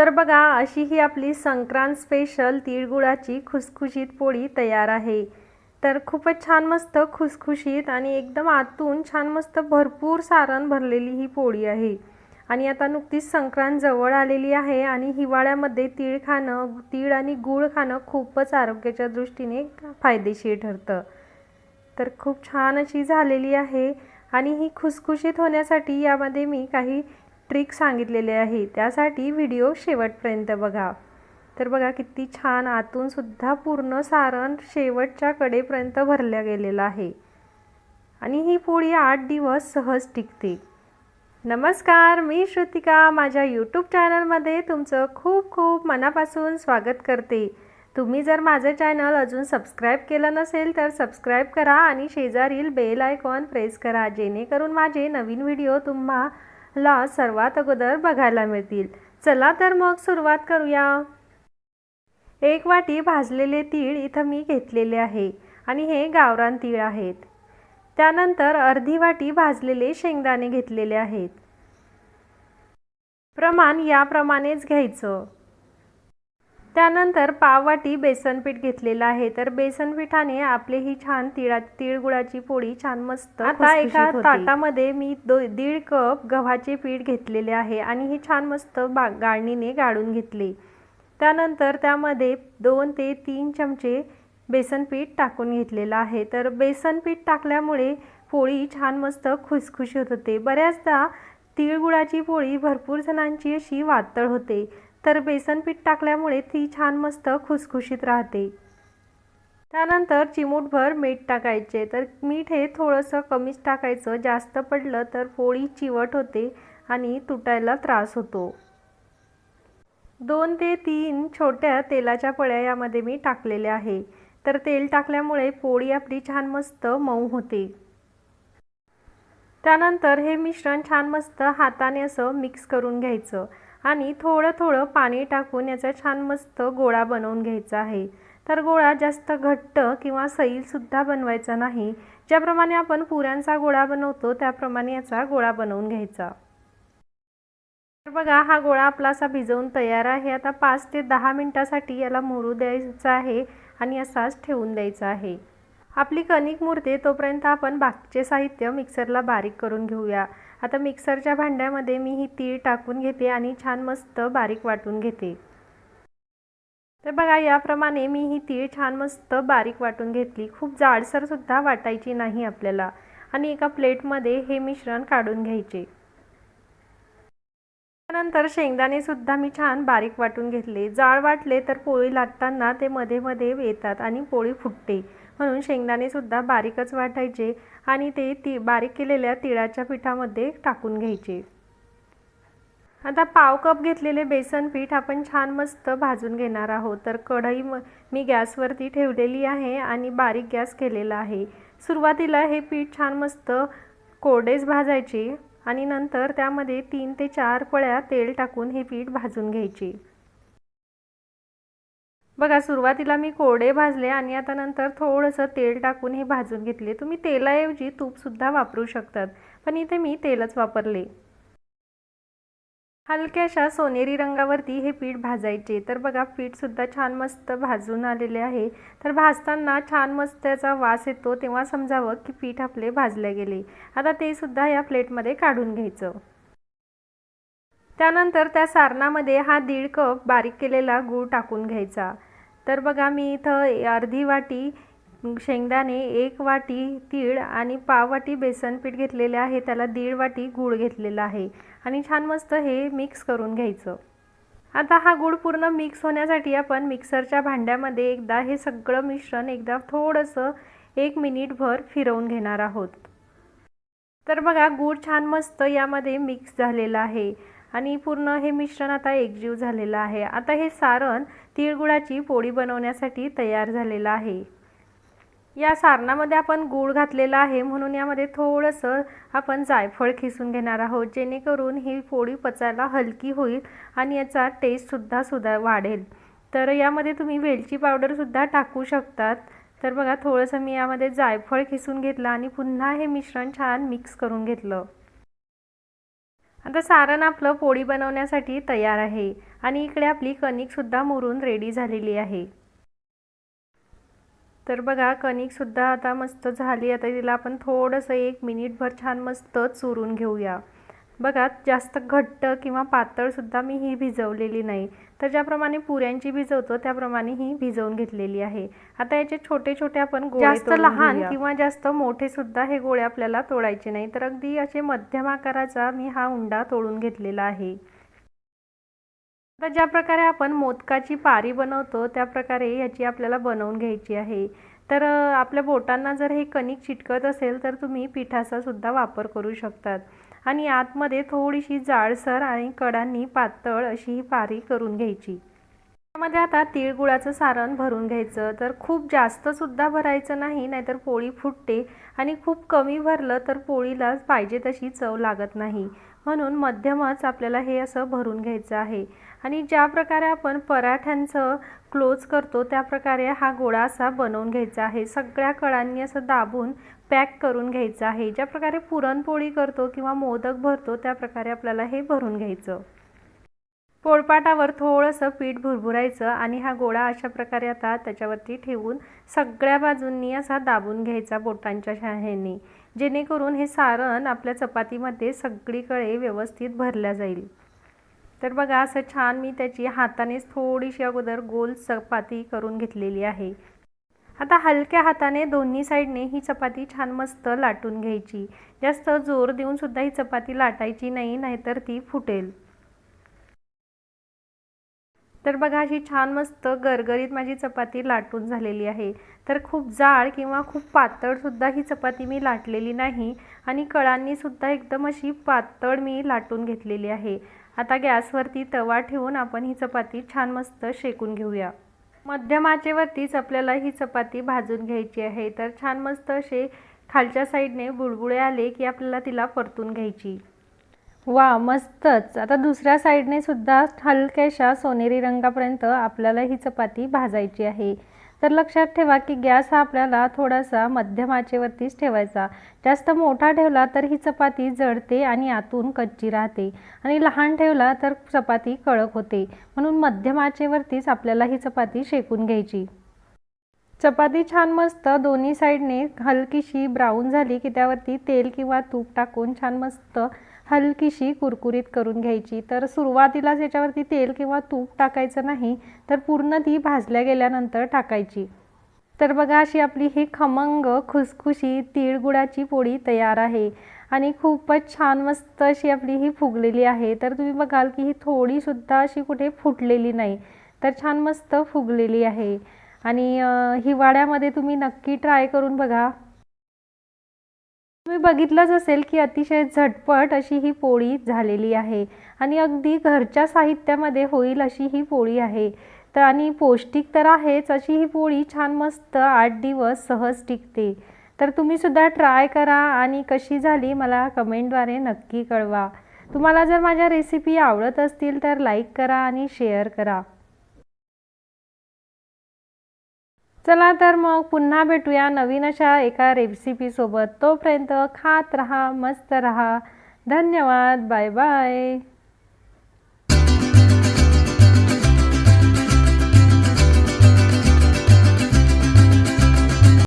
तर बघा अशी ही आपली संक्रांत स्पेशल तिळगुळाची खुसखुशीत पोळी तयार आहे. तर खूपच छान मस्त खुसखुशीत आणि एकदम आतून छान मस्त भरपूर सारण भरलेली ही पोळी आहे. आणि आता नुकतीच संक्रांत जवळ आलेली आहे आणि हिवाळ्यामध्ये तीळ खाणं तीळ आणि गूळ खाणं खूपच आरोग्याच्या दृष्टीने फायदेशीर ठरतं. तर खूप छान अशी झालेली आहे आणि ही खुसखुशीत होण्यासाठी यामध्ये मी काही ट्रिक सांगितलेले आहे. त्यासाठी व्हिडिओ शेवटपर्यंत बघा. तर बघा किती छान आतूनसुद्धा पूर्ण सारण शेवटच्या कडेपर्यंत भरल्या गेलेलं आहे. आणि ही पोळी आठ दिवस सहज टिकते. नमस्कार मी श्रुतिका. माझ्या यूट्यूब चॅनलमध्ये तुमचं खूप खूप मनापासून स्वागत करते. तुम्ही जर माझं चॅनल अजून सबस्क्राईब केलं नसेल तर सबस्क्राईब करा आणि शेजारील बेल आयकॉन प्रेस करा जेणेकरून माझे नवीन व्हिडिओ ला सर्वात अगोदर बघायला मिळतील. चला तर मग सुरुवात करूया. एक वाटी भाजलेले तीळ इथं मी घेतलेले आहे आणि हे गावरान तीळ आहेत. त्यानंतर अर्धी वाटी भाजलेले शेंगदाणे घेतलेले आहेत. प्रमाण याप्रमाणेच घ्यायचं. त्यानंतर पाव वाटी बेसनपीठ घेतलेलं आहे. तर बेसनपीठाने आपले ही छान तिळा तिळगुळाची पोळी छान मस्त आता एका ताटामध्ये मी दो दीड कप गव्हाचे पीठ घेतलेले आहे आणि हे छान मस्त बा गाळणीने गाळून घेतले. त्यानंतर त्यामध्ये दोन ते तीन चमचे बेसनपीठ टाकून घेतलेलं आहे. तर बेसनपीठ टाकल्यामुळे पोळी छान मस्त खुसखुशीत होते. बऱ्याचदा तिळगुळाची पोळी भरपूर जणांची अशी वातळ होते. तर बेसनपीठ टाकल्यामुळे ती छान मस्त खुसखुशीत राहते. त्यानंतर चिमूटभर मीठ टाकायचे. तर मीठ हे थोडंसं कमीच टाकायचं. जास्त पडलं तर पोळी चिवट होते आणि तुटायला त्रास होतो. दोन ते तीन छोट्या तेलाच्या पळ्या यामध्ये मी टाकलेल्या आहे. तर तेल टाकल्यामुळे पोळी आपली छान मस्त मऊ होते. त्यानंतर हे मिश्रण छान मस्त हाताने असं मिक्स करून घ्यायचं. आणि थोडं थोडं पाणी टाकून याचा छान मस्त गोळा बनवून घ्यायचा आहे. तर गोळा जास्त घट्ट किंवा सैलसुद्धा बनवायचा नाही. ज्याप्रमाणे आपण पुऱ्यांचा गोळा बनवतो त्याप्रमाणे याचा गोळा बनवून घ्यायचा. तर बघा हा गोळा आपला असा भिजवून तयार आहे. आता पाच ते दहा मिनटासाठी याला मोरू द्यायचा आहे आणि असाच ठेवून द्यायचा आहे. आपली कणिक मुरते तोपर्यंत आपण बाकीचे साहित्य मिक्सरला बारीक करून घेऊया. आता मिक्सरच्या भांड्यामध्ये मी ही तीळ टाकून घेते आणि छान मस्त बारीक वाटून घेते. तर बघा याप्रमाणे मी ही तीळ छान मस्त बारीक वाटून घेतली. खूप जाडसरसुद्धा वाटायची नाही आपल्याला. आणि एका प्लेटमध्ये हे मिश्रण काढून घ्यायचे. त्यानंतर शेंगदाणे सुद्धा मी छान बारीक वाटून घेतले. जाळ वाटले तर पोळी लाटताना ते मध्ये मध्ये येतात आणि पोळी फुटते. म्हणून शेंगदाणे सुद्धा बारीकच वाटायचे आणि ते ती बारीक केलेल्या तिळाच्या पिठामध्ये टाकून घ्यायचे. आता पाव कप घेतलेले बेसन पीठ आपण छान मस्त भाजून घेणार आहोत. तर कढई म मी गॅसवरती ठेवलेली आहे आणि बारीक गॅस केलेला आहे. सुरुवातीला हे पीठ छान मस्त कोरडेच भाजायचे. आणि नंतर त्यामध्ये तीन ते चार पळ्या तेल टाकून हे पीठ भाजून घ्यायचे. बघा सुरुवातीला मी कोरडे भाजले आणि आता नंतर थोडंसं तेल टाकून हे भाजून घेतले. तुम्ही तेलाऐवजी तूपसुद्धा वापरू शकतात पण इथे मी तेलच वापरले. हलक्याशा सोनेरी रंगावरती हे पीठ भाजायचे. तर बघा पीठसुद्धा छान मस्त भाजून आलेले आहे. तर भाजताना छान मस्त त्याचा वास येतो तेव्हा समजावं की पीठ आपले भाजले गेले. आता ते सुद्धा या प्लेटमध्ये काढून घ्यायचं. त्यानंतर त्या सारणामध्ये हा दीड कप बारीक केलेला गूळ टाकून घ्यायचा. तर बघा मी इथं अर्धी वाटी शेंगदाणे एक वाटी तीळ आणि पाव वाटी बेसन पीठ घेतलेले आहे. त्याला दीड वाटी गूळ घेतलेला आहे. आणि छान मस्त हे मिक्स करून घ्यायचं. आता हा गूळ पूर्ण मिक्स होण्यासाठी आपण मिक्सरच्या भांड्यामध्ये एकदा हे सगळं मिश्रण एकदा थोडंसं एक मिनिटभर फिरवून घेणार आहोत. तर बघा गूळ छान मस्त यामध्ये मिक्स झालेलं आहे. आणि पूर्ण हे मिश्रण आता एकजीव झालेलं आहे. आता हे सारण तिळगुळाची पोळी बनवण्यासाठी तयार झालेलं आहे. या सारणामध्ये आपण गूळ घातलेला आहे म्हणून यामध्ये थोडंसं आपण जायफळ खिसून घेणार आहोत जेणेकरून ही पोळी पचायला हलकी होईल आणि याचा टेस्टसुद्धा सुद्धा वाढेल. तर यामध्ये तुम्ही वेलची पावडरसुद्धा टाकू शकतात. तर बघा थोडंसं मी यामध्ये जायफळ खिसून घेतलं आणि पुन्हा हे मिश्रण छान मिक्स करून घेतलं. आता सारण आपलं पोळी बनवण्यासाठी तयार आहे आणि इकडे आपली कणिकसुद्धा मुरून रेडी झालेली आहे. तर बघा कणिकसुद्धा आता मस्त झाली. आता तिला आपण थोडंसं एक मिनिटभर छान मस्त चुरून घेऊया. बघा जास्त घट्ट किंवा पातळसुद्धा मी ही भिजवलेली नाही. तर ज्याप्रमाणे पुऱ्यांची भिजवतो त्याप्रमाणे ही भिजवून घेतलेली आहे. आता याचे छोटे छोटे आपण गोळे जास्त लहान किंवा जास्त मोठे सुद्धा हे गोळे आपल्याला तोडायचे नाही. तर अगदी असे मध्यम आकाराचा मी हा उंडा तोडून घेतलेला आहे. आता ज्या प्रकारे आपण मोदकाची पारी बनवतो त्या प्रकारे ह्याची आपल्याला बनवून घ्यायची आहे. तर आपल्या बोटांना जर हे कणिक चिटकत असेल तर तुम्ही पिठाचासुद्धा वापर करू शकतात. आणि आतमध्ये थोडीशी जाडसर आणि कडांनी पातळ अशी ही पारी करून घ्यायची. त्यामध्ये आता तिळगुळाचं सारण भरून घ्यायचं. तर खूप जास्तसुद्धा भरायचं नाही नाहीतर पोळी फुटते आणि खूप कमी भरलं तर पोळीला पाहिजे तशी चव लागत नाही. म्हणून मध्यमच आपल्याला हे असं भरून घ्यायचं आहे. आणि ज्या प्रकारे आपण पराठ्यांचं क्लोज करतो त्या प्रकारे हा गोळा असा बनवून घ्यायचा आहे. सगळ्या कळांनी असं दाबून पॅक करून घ्यायचं आहे. ज्या प्रकारे पुरणपोळी करतो किंवा मोदक भरतो त्या प्रकारे आपल्याला हे भरून घ्यायचं. पोळपाटावर थोडंसं पीठ भुरभुरायचं आणि हा गोळा अशा प्रकारे आता त्याच्यावरती ठेवून सगळ्या बाजूंनी असा दाबून घ्यायचा बोटांच्या शहाण्याने जेणेकरून हे सारण आपल्या चपातीमध्ये सगळीकडे व्यवस्थित भरल्या जाईल. तर बघा असं छान मी त्याची हातानेच थोडीशी अगोदर गोल चपाती करून घेतलेली आहे. आता हलक्या हाताने दोन्ही साईडने ही चपाती छान मस्त लाटून घ्यायची. जास्त जोर देऊन सुद्धा ही चपाती लाटायची नाही नाहीतर ती फुटेल. तर बघा अशी छान मस्त गरगरीत माझी चपाती लाटून झालेली आहे. तर खूप जाड किंवा खूप पातळसुद्धा ही चपाती मी लाटलेली नाही आणि कळांनीसुद्धा एकदम अशी पातळ मी लाटून घेतलेली आहे. आता गॅसवरती तवा ठेवून आपण ही चपाती छान मस्त शेकून घेऊया. मध्यम आचेवरतीच आपल्याला ही चपाती भाजून घ्यायची आहे. तर छान मस्त असे खालच्या साईडने बुळबुळे आले की आपल्याला तिला परतून घ्यायची. वा मस्तच. आता दुसऱ्या साईडने सुद्धा हलक्याशा सोनेरी रंगापर्यंत आपल्याला ही चपाती भाजायची आहे. तर लक्षात ठेवा की गॅस हा आपल्याला थोडासा मध्यम आचेवरतीच ठेवायचा. जास्त मोठा ठेवला तर ही चपाती जळते आणि आतून कच्ची राहते. आणि लहान ठेवला तर चपाती कडक होते. म्हणून मध्यम आचेवरतीच आपल्याला ही चपाती शेकून घ्यायची. चपाती छान मस्त दोन्ही साईडने हलकीशी ब्राऊन झाली की त्यावरती तेल किंवा तूप टाकून छान मस्त हलकीशी कुरकुरीत करून घ्यायची. तर सुरुवातीलाच याच्यावरती तेल किंवा तूप टाकायचं नाही तर पूर्ण ती भाजल्या गेल्यानंतर टाकायची. तर बघा अशी आपली ही खमंग खुसखुशी तिळगुळाची पोळी तयार आहे. आणि खूपच छान मस्त अशी आपली ही फुगलेली आहे. तर तुम्ही बघाल की ही थोडीसुद्धा अशी कुठे फुटलेली नाही तर छान मस्त फुगलेली आहे. आणि हिवाळ्यामध्ये तुम्ही नक्की ट्राय करून बघा. तुम्ही बघितलंच असेल की अतिशय झटपट अशी ही पोळी झालेली आहे आणि अगदी घरच्या साहित्यामध्ये होईल अशी ही पोळी आहे. तर आणि पौष्टिक तर आहेच अशी ही पोळी छान मस्त आठ दिवस सहज टिकते. तर तुम्हीसुद्धा ट्राय करा आणि कशी झाली मला कमेंटद्वारे नक्की कळवा. तुम्हाला जर माझ्या रेसिपी आवडत असतील तर लाईक करा आणि शेअर करा. चला तर मग पुन्हा भेटूया नवीन अशा एका रेसिपीसोबत तोपर्यंत खात रहा मस्त रहा. धन्यवाद. Bye bye